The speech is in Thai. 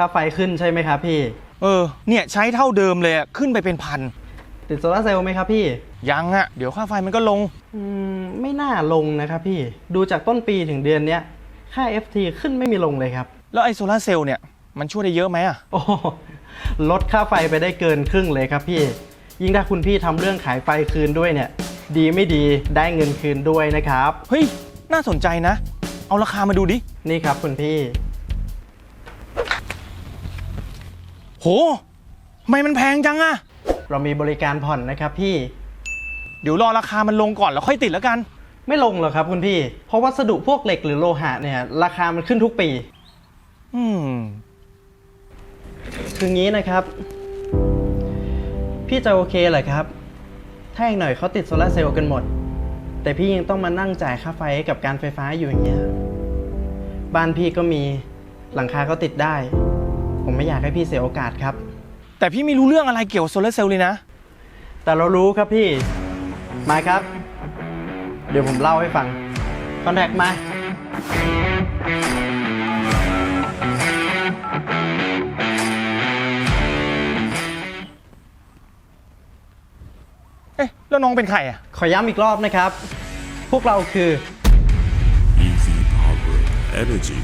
ค่าไฟขึ้นใช่ไหมครับพี่ เออ เนี่ยใช้เท่าเดิมเลยอะขึ้นไปเป็นพัน ติดโซลาร์เซลล์ไหมครับพี่ ยังอะเดี๋ยวค่าไฟมันก็ลง อืม ไม่น่าลงนะครับพี่ ดูจากต้นปีถึงเดือนเนี้ย ค่า FT ขึ้นไม่มีลงเลยครับ แล้วไอ้โซลาร์เซลล์เนี่ยมันช่วยได้เยอะไหมอะโอ้โหลดค่าไฟไปได้เกินครึ่งเลยครับพี่ ยิ่งถ้าคุณพี่ทำเรื่องขายไฟคืนด้วยเนี่ย ดีไม่ดีได้เงินคืนด้วยนะครับ เฮ้ย น่าสนใจนะ เอาราคามาดูดิ นี่ครับคุณพี่ โหทำไมมันแพงจังอะเรามีบริการผ่อนนะครับพี่ เดี๋ยวรอราคามันลงก่อนแล้วค่อยติดแล้วกัน ไม่ลงหรอกครับคุณพี่ เพราะวัสดุพวกเหล็กหรือโลหะเนี่ยราคามันขึ้นทุกปี อืม คืองี้นะครับ พี่จะโอเคเหรอครับ ถ้าอีกหน่อยเขาติดโซลาร์เซลล์กันหมด แต่พี่ยังต้องมานั่งจ่ายค่าไฟให้กับการไฟฟ้าอยู่อย่างเงี้ย บ้านพี่ก็มีหลังคาก็ติดได้ ผมไม่อยากให้พี่เสียโอกาสครับ แต่พี่ไม่รู้เรื่องอะไรเกี่ยวกับโซลาร์เซลล์เลยนะ แต่เรารู้ครับพี่ มาครับ เดี๋ยวผมเล่าให้ฟัง คอนแทคมาเอ๊ะแล้วน้องเป็นใครอะขอย้ำอีกรอบนะครับ พวกเราคือ Easy Power Energy